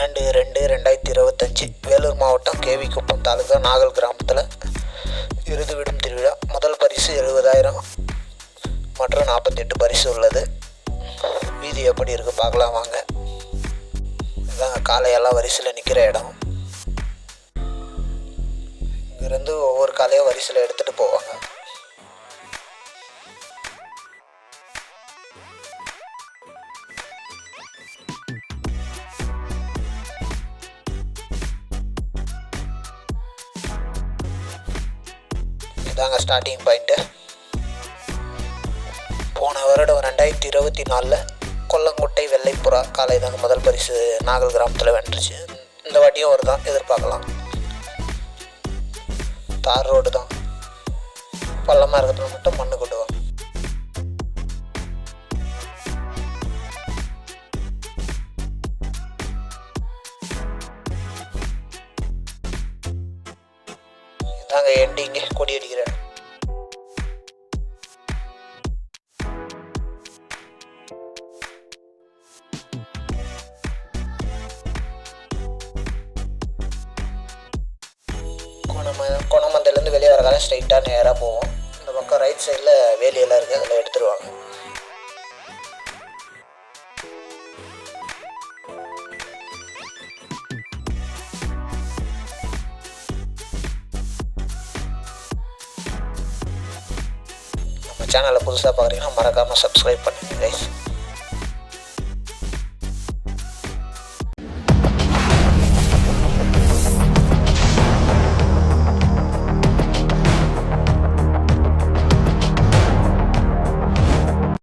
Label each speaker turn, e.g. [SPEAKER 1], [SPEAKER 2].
[SPEAKER 1] ரெண்டு ரெண்டாயிரத்தி இருபத்தஞ்சி வேலூர் மாவட்டம் கேவி குப்பம் தாலுகா நாகல் கிராமத்தில் விருது விடும் திருவிழா. முதல் பரிசு எழுபதாயிரம் மற்றும் நாற்பத்தெட்டு பரிசு உள்ளது. வீதி எப்படி இருக்குது பார்க்கலாம் வாங்க. இதாங்க காலையெல்லாம் வரிசையில் நிற்கிற இடம். இங்கேருந்து ஒவ்வொரு காலையும் வரிசையில் எடுத்துகிட்டு போவாங்க. இதாங்க ஸ்டார்டிங் பாயிண்ட்டு போன வருடம் ரெண்டாயிரத்தி இருபத்தி நாலில் கொல்லங்கோட்டை வெள்ளைப்புறா காலை தாங்க முதல் பரிசு நாகல் கிராமத்தில் வென்றுச்சு. இந்த வாட்டியும் ஒரு தான் எதிர்பார்க்கலாம். தார் ரோடு தான். பள்ளமாக இருக்கிறதுல மட்டும் மண்ணு கொண்டு வரும் இதாங்க எண்டிங்க கொடி அடிக்கிற குணமந்தையிலேருந்து வெளியே வர காலம் ஸ்ட்ரைட்டாக நேராக போவோம். இந்த பக்கம் ரைட் சைடில் வேலியெல்லாம் இருக்குது அதில் எடுத்துருவாங்க சேனலை புதுசாக பார்க்குறீங்கன்னா மறக்காமல் சப்ஸ்கிரைப் பண்ணுங்கள் கைஸ்